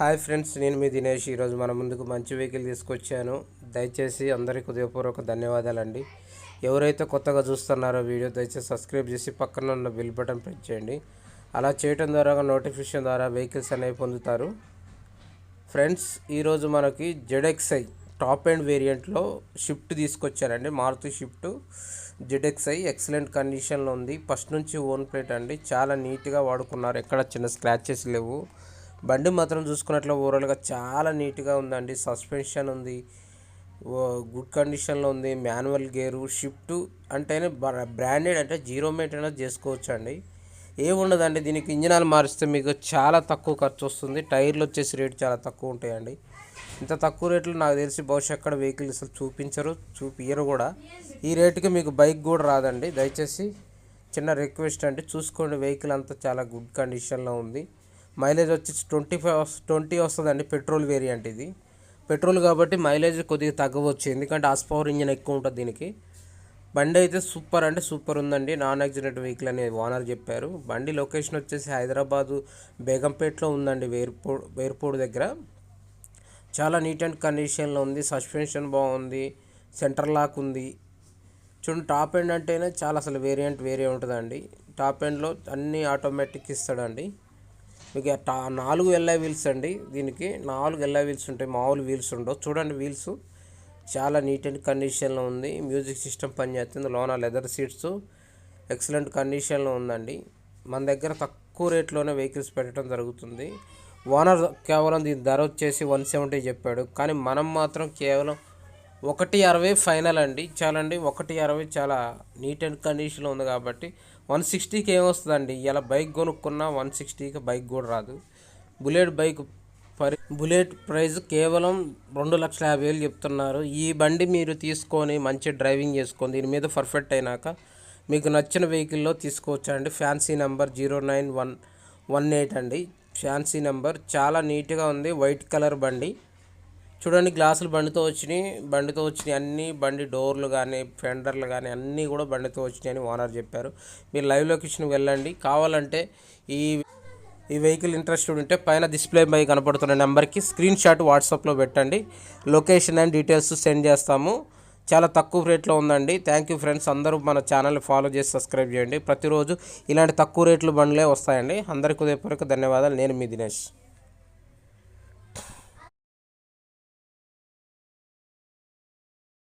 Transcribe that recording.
Hi friends నేను మీ దినేష్. ఈరోజు మన ముందుకు మంచి వెహికల్ తీసుకొచ్చాను. దయచేసి అందరికీ హృదయపూర్వక ధన్యవాదాలండి. ఎవరైతే కొత్తగా చూస్తున్నారో వీడియో దయచేసి సబ్స్క్రైబ్ చేసి పక్కన ఉన్న బిల్ బటన్ ప్రెస్ చేయండి. అలా చేయడం ద్వారా నోటిఫికేషన్ ద్వారా వెహికల్స్ అనేవి పొందుతారు. ఫ్రెండ్స్ ఈరోజు మనకి జెడెక్స్ఐ టాప్ అండ్ వేరియంట్లో షిఫ్ట్ తీసుకొచ్చారండి. మారుతి షిఫ్ట్ జెడెక్స్ఐ ఎక్సలెంట్ కండిషన్లో ఉంది. ఫస్ట్ నుంచి ఓన్ ప్లేట్ అండి. చాలా నీట్గా వాడుకున్నారు. ఎక్కడ చిన్న స్క్రాచెస్ లేవు. బండి మాత్రం చూసుకున్నట్లు ఓవరాల్గా చాలా నీట్గా ఉందండి. సస్పెన్షన్ ఉంది. గుడ్ కండిషన్లో ఉంది. మాన్యువల్ గేరు షిఫ్ట్ అంటేనే బ్రాండెడ్ అంటే జీరో మెయింటెనెన్స్ చేసుకోవచ్చు అండి ఏముండదండి దీనికి ఇంజనాలు మారిస్తే మీకు చాలా తక్కువ ఖర్చు వస్తుంది. టైర్లు వచ్చేసి రేట్ చాలా తక్కువ ఉంటాయండి. ఇంత తక్కువ రేట్లు నాకు తెలిసి బహుశా ఎక్కడ వెహికల్ అసలు చూపించరు చూపియరు కూడా. ఈ రేటుకి మీకు బైక్ కూడా రాదండి. దయచేసి చిన్న రిక్వెస్ట్ అండి. చూసుకోండి వెహికల్ అంతా చాలా గుడ్ కండిషన్లో ఉంది. మైలేజ్ వచ్చి ట్వంటీ ఫైవ్ ట్వంటీ వస్తుందండి పెట్రోల్ వేరియంట్ ఇది. పెట్రోల్ కాబట్టి మైలేజ్ కొద్దిగా తగ్గవచ్చు. ఎందుకంటే ఆస్ పవర్ ఇంజిన్ ఎక్కువ ఉంటుంది దీనికి. బండి అయితే సూపర్ అంటే సూపర్ ఉందండి. నాన్ యాక్సిడెంట్ వెహికల్ అని ఓనర్ చెప్పారు. బండి లొకేషన్ వచ్చేసి హైదరాబాదు బేగంపేటలో ఉందండి వేర్పూడ్ వేర్పూడ్ దగ్గర. చాలా నీట్ అండ్ కండిషన్లో ఉంది. సస్పెన్షన్ బాగుంది. సెంటర్ లాక్ ఉంది. చూడండి టాప్ ఎండ్ అంటేనే చాలా అసలు వేరియంట్ వేరే ఉంటుందండి. టాప్ ఎండ్లో అన్నీ ఆటోమేటిక్ ఇస్తాడండి. మీకు టా నాలుగు ఎల్ఐ వీల్స్ అండి. దీనికి నాలుగు ఎల్ఐ వీల్స్ ఉంటాయి. మామూలు వీల్స్ ఉండవు. చూడండి వీల్స్ చాలా నీట్ అండ్ కండిషన్లో ఉంది. మ్యూజిక్ సిస్టమ్ పనిచేస్తుంది లోన లెదర్ సీట్స్ ఎక్సలెంట్ కండిషన్లో ఉందండి. మన దగ్గర తక్కువ రేట్లోనే వెహికల్స్ పెట్టడం జరుగుతుంది. ఓనర్ కేవలం దీని ధర వచ్చేసి వన్ సెవెంటీ చెప్పాడు. కానీ మనం మాత్రం కేవలం ఒకటి అరవై ఫైనల్ అండి. చాలండి ఒకటి అరవై చాలా నీట్ అండ్ కండిషన్లో ఉంది కాబట్టి వన్ సిక్స్టీకి ఏమొస్తుందండి? ఇలా బైక్ కొనుక్కున్నా వన్ సిక్స్టీకి బైక్ కూడా రాదు. బుల్లెట్ బైక్ పరి బుల్లెట్ ప్రైస్ కేవలం రెండు లక్షల యాభై వేలు చెప్తున్నారు. ఈ బండి మీరు తీసుకొని మంచి డ్రైవింగ్ చేసుకొని దీని మీద పర్ఫెక్ట్ అయినాక మీకు నచ్చిన వెహికల్లో తీసుకోవచ్చండి fancy number zero nine one one eight అండి. ఫ్యాన్సీ నెంబర్ చాలా నీట్గా ఉంది. వైట్ కలర్ బండి. చూడండి గ్లాసులు బండితో వచ్చినాయి. బండితో వచ్చినాయి అన్ని. బండి డోర్లు కానీ ఫెండర్లు కానీ అన్నీ కూడా బండితో వచ్చినాయి అని ఓనర్ చెప్పారు. మీరు లైవ్ లొకేషన్కి వెళ్ళండి. కావాలంటే ఈ ఈ వెహికల్ ఇంట్రెస్టెడ్ ఉంటే పైన డిస్ప్లే పై కనపడుతున్న నెంబర్కి స్క్రీన్ షాట్ వాట్సాప్లో పెట్టండి. లొకేషన్ అండ్ డీటెయిల్స్ సెండ్ చేస్తాము. చాలా తక్కువ రేట్లో ఉందండి. Thank you friends. అందరూ మన ఛానల్ ఫాలో చేసి సబ్స్క్రైబ్ చేయండి. ప్రతిరోజు ఇలాంటి తక్కువ రేట్లు బండ్లే వస్తాయండి. అందరికీ ఉదయపూర్వక ధన్యవాదాలు. నేను మీ దినేష్.